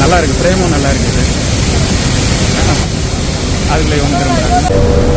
நல்லா இருக்குது ஃப்ரேமும் நல்லா இருக்குது. அதில் இவங்க விரும்புகிறாங்க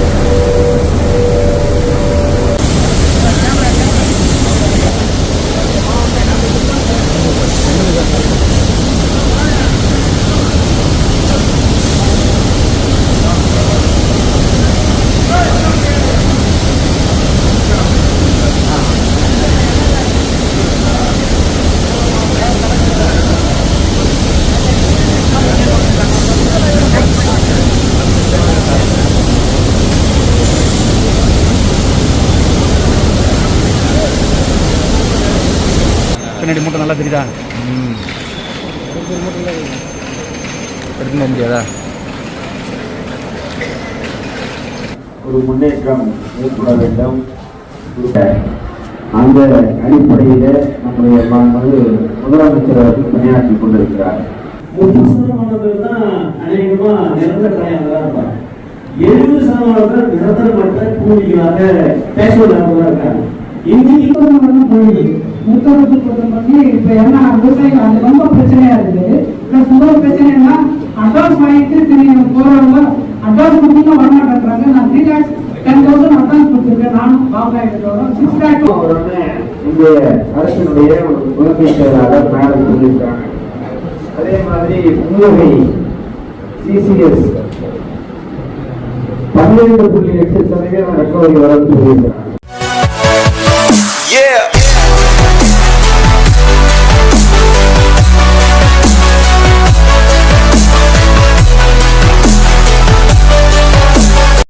பின்னாடி மூட்டை நல்லா தெரியுதா? எடுத்துன்னு முடியாதா? ஒரு முன்னேற்றம் ஏற்பட வேண்டும். அந்த அடிப்படையில் நம்முடைய மாண்பு முதலமைச்சர் அவர்கள் பணியாற்றி கொண்டிருக்கிறார். முப்பது சதமானவர்கள் தான் அநேகமா நிரந்தர பணியாளர்களா இருப்பாங்க. எழுபது சதமானவர்கள் நிரந்தரமற்ற கூலிகளாக பேசுவதாக இருக்காங்க. இன்னைக்கு முத்தரத்து கொடுத்தம் பண்ணி இப்ப என்ன விவசாயிகள் அது ரொம்ப பிரச்சனையா இருக்குது. பிளஸ் இன்னொரு பிரச்சனைனா அட்வான்ஸ் வாங்கிட்டு திரும்பி போறவங்க அட்வான்ஸ் கொடுத்து வரமாட்டேன்றாங்க நான் three lakhs ten thousand advance கொடுத்துருக்கேன். நானும் பாபா எடுத்தோட சிக்ஸ் லேக் இங்கே அரசினுடைய முதன்மை செயலாளர் மேடம் சொல்லியிருக்காங்க. அதே மாதிரி மூகை சிசிஎஸ் பன்னிரண்டு புள்ளி எட்டு சதவீதம் ரெக்கவரி வரும் சொல்லியிருக்காங்க